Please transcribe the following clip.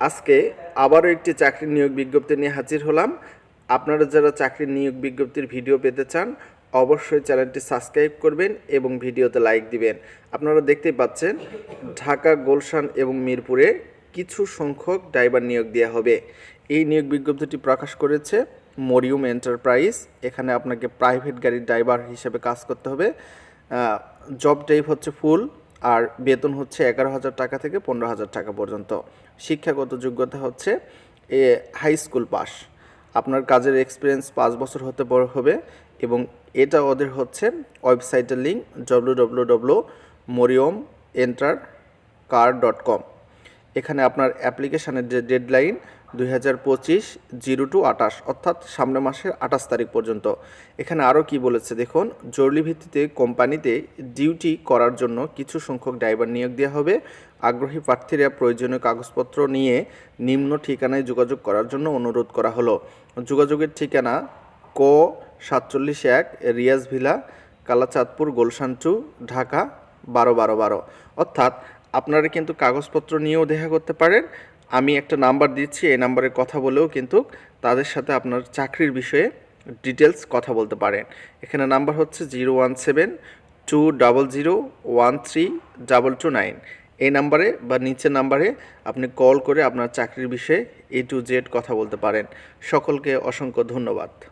আজকে আবারও একটি চাকরির নিয়োগ বিজ্ঞপ্তি নিয়ে হাজির হলাম। আপনারা যারা চাকরির নিয়োগ বিজ্ঞপ্তির ভিডিও পেতে চান, অবশ্যই চ্যানেলটি সাবস্ক্রাইব করবেন এবং ভিডিওতে লাইক দিবেন। আপনারা দেখতেই পাচ্ছেন, ঢাকা, গোলশান এবং মিরপুরে কিছু সংখ্যক ড্রাইভার নিয়োগ দেওয়া হবে। এই নিয়োগ বিজ্ঞপ্তিটি প্রকাশ করেছে মরিয়ম এন্টারপ্রাইজ। এখানে আপনাকে প্রাইভেট গাড়ির ড্রাইভার হিসেবে কাজ করতে হবে। জব টাইপ হচ্ছে ফুল। আর বেতন হচ্ছে এগারো হাজার টাকা থেকে পনেরো হাজার টাকা পর্যন্ত। শিক্ষাগত যোগ্যতা হচ্ছে এ হাই স্কুল পাস। আপনার কাজের এক্সপিরিয়েন্স পাঁচ বছর হতে বড় হবে এবং এটা ওদের হচ্ছে ওয়েবসাইটের link W W W Mariam enter car dot com এখানে আপনার অ্যাপ্লিকেশানের যে ডেডলাইন দুই হাজার পঁচিশ জিরো টু আটাশ অর্থাৎ সামনের মাসের আঠাশ তারিখ পর্যন্ত। এখানে আরও কি বলেছে দেখুন, জরুরি ভিত্তিতে কোম্পানিতে ডিউটি করার জন্য কিছু সংখ্যক ড্রাইভার নিয়োগ দেওয়া হবে। আগ্রহী প্রার্থীরা প্রয়োজনীয় কাগজপত্র নিয়ে নিম্ন ঠিকানায় যোগাযোগ করার জন্য অনুরোধ করা হলো। যোগাযোগের ঠিকানা ক সাতচল্লিশ এক রিয়াজ ভিলা, কালাচাঁদপুর গুলশান টু ঢাকা বারো বারো বারো। অর্থাৎ আপনারা কিন্তু কাগজপত্র নিয়েও দেখা করতে পারেন আমি একটা নাম্বার দিচ্ছি, এই নাম্বারে কথা বলেও কিন্তু তাদের সাথে আপনার চাকরির বিষয়ে ডিটেলস কথা বলতে পারেন। এখানে নাম্বার হচ্ছে zero one seven two double zero one three double two nine এই নাম্বারে বা নিচের নাম্বারে আপনি কল করে আপনার চাকরির বিষয়ে এ টু জেড কথা বলতে পারেন। সকলকে অসংখ্য ধন্যবাদ।